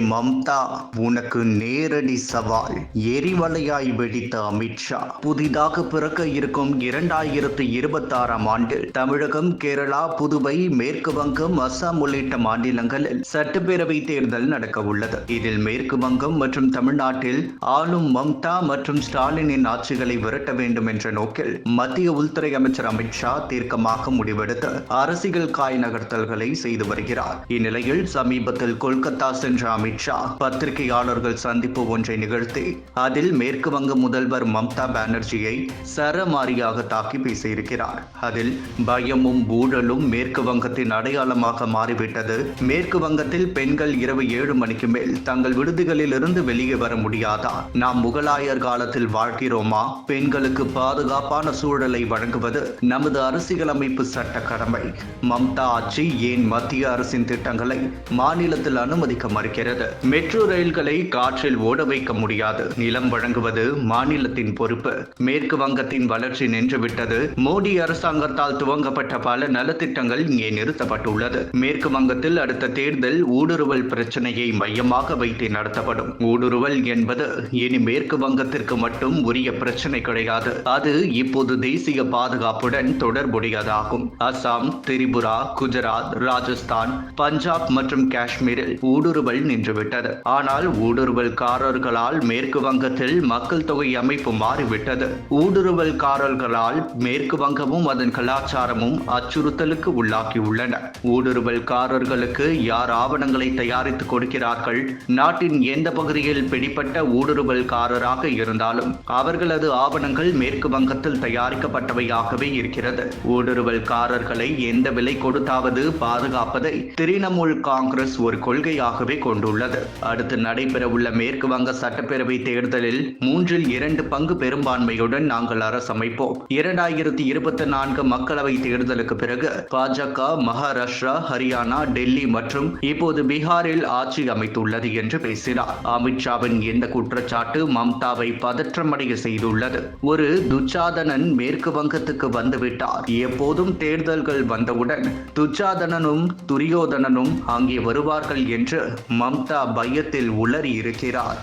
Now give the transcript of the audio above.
மம்தா உனக்கு நேரடி சவால். எரிவலையாய் வெடித்த அமித்ஷா புதிதாக பிறக்க இருக்கும் இரண்டாயிரத்தி இருபத்தி ஆறாம் ஆண்டு தமிழகம் கேரளா புதுவை மேற்கு வங்கம் அசாம் உள்ளிட்ட மாநிலங்களில் சட்டப்பேரவை தேர்தல் நடக்க உள்ளது இதில் மேற்கு வங்கம் மற்றும் தமிழ்நாட்டில் ஆளும் மம்தா மற்றும் ஸ்டாலினின் ஆட்சிகளை விரட்ட வேண்டும் என்ற நோக்கில் மத்திய உள்துறை அமைச்சர் அமித்ஷா தீர்க்கமாக முடிவெடுத்து அரசியல் காய் நகர்த்தல்களை செய்து வருகிறார். இந்நிலையில் சமீபத்தில் கொல்கத்தா சென்ற அமித் ஷா பத்திரிகையாளர்கள் சந்திப்பு ஒன்றை நிகழ்த்தி அதில் மேற்கு வங்க முதல்வர் மம்தா பானர்ஜியை சரமாரியாக தாக்கி பேசியிருக்கிறார். அதில் பயமும் ஊழலும் மேற்கு வங்கத்தின் அடையாளமாக மாறிவிட்டது. மேற்கு வங்கத்தில் பெண்கள் இரவு ஏழு மணிக்கு மேல் தங்கள் விடுதிகளில் இருந்து வெளியே வர முடியாதா? நாம் முகலாயர் காலத்தில் வாழ்கிறோமா? பெண்களுக்கு பாதுகாப்பான சூழலை வழங்குவது நமது அரசியலமைப்பு சட்ட கடமை. மம்தா ஆட்சி ஏன் மத்திய அரசின் திட்டங்களை மாநிலத்தில் அனுமதிக்க மறுக்கிறது? மெட்ரோ ரயில்களை காற்றில் ஓட வைக்க முடியாது. நிலம் வழங்குவது மாநிலத்தின் பொறுப்பு. மேற்கு வங்கத்தின் வளர்ச்சி நின்றுவிட்டது. மோடி அரசாங்கத்தால் துவங்கப்பட்ட பல நலத்திட்டங்கள் இங்கே நிறுத்தப்பட்டுள்ளது. மேற்கு வங்கத்தில் அடுத்த தேர்தல் ஊடுருவல் பிரச்சனையை மையமாக வைத்து நடத்தப்படும். ஊடுருவல் என்பது இனி மேற்கு வங்கத்திற்கு மட்டும் உரிய பிரச்சனை கிடையாது. அது இப்போது தேசிய பாதுகாப்புடன் தொடர்புடையதாகும். அசாம் திரிபுரா குஜராத் ராஜஸ்தான் பஞ்சாப் மற்றும் காஷ்மீரில் ஊடுருவல் நின்று சென்றுவிட்டது ஆனால் ஊடுருவல்காரர்களால் மேற்கு வங்கத்தில் மக்கள் தொகை அமைப்பு மாறிவிட்டது. ஊடுருவல்காரர்களால் மேற்கு வங்கமும் அதன் கலாச்சாரமும் அச்சுறுத்தலுக்கு உள்ளாகியுள்ளன. ஊடுருவல்காரர்களுக்கு யார் ஆவணங்களை தயாரித்து கொடுக்கிறார்கள்? நாட்டின் எந்த பகுதியில் பிடிப்பட்ட ஊடுருவல்காரராக இருந்தாலும் அவர்களது ஆவணங்கள் மேற்கு வங்கத்தில் தயாரிக்கப்பட்டவையாகவே இருக்கிறது. ஊடுருவல்காரர்களை எந்த விலை கொடுத்தாவது பாதுகாப்பதை திரிணாமுல் காங்கிரஸ் ஒரு கொள்கையாகவே கொண்டுள்ளது. அடுத்து நடைபெறவுள்ள மேற்கு வங்க சட்டப்பேரவை தேர்தலில் மூன்றில் இரண்டு பங்கு பெரும்பான்மையுடன் நாங்கள் அரசமைப்போம். இரண்டாயிரத்தி இருபத்தி நான்கு மக்களவை தேர்தலுக்கு பிறகு பாஜக மகாராஷ்டிரா ஹரியானா டெல்லி மற்றும் இப்போது பீகாரில் ஆட்சி அமைத்துள்ளது என்று பேசினார். அமித்ஷாவின் இந்த குற்றச்சாட்டு மம்தாவை பதற்றமடைய செய்துள்ளது. ஒரு துச்சாதனன் மேற்கு வங்கத்துக்கு வந்துவிட்டார். எப்போதும் தேர்தல்கள் வந்தவுடன் துச்சாதனனும் துரியோதனனும் அங்கே வருவார்கள் என்று மம்தா மம்தா பயத்தில் உளறி இருக்கிறார்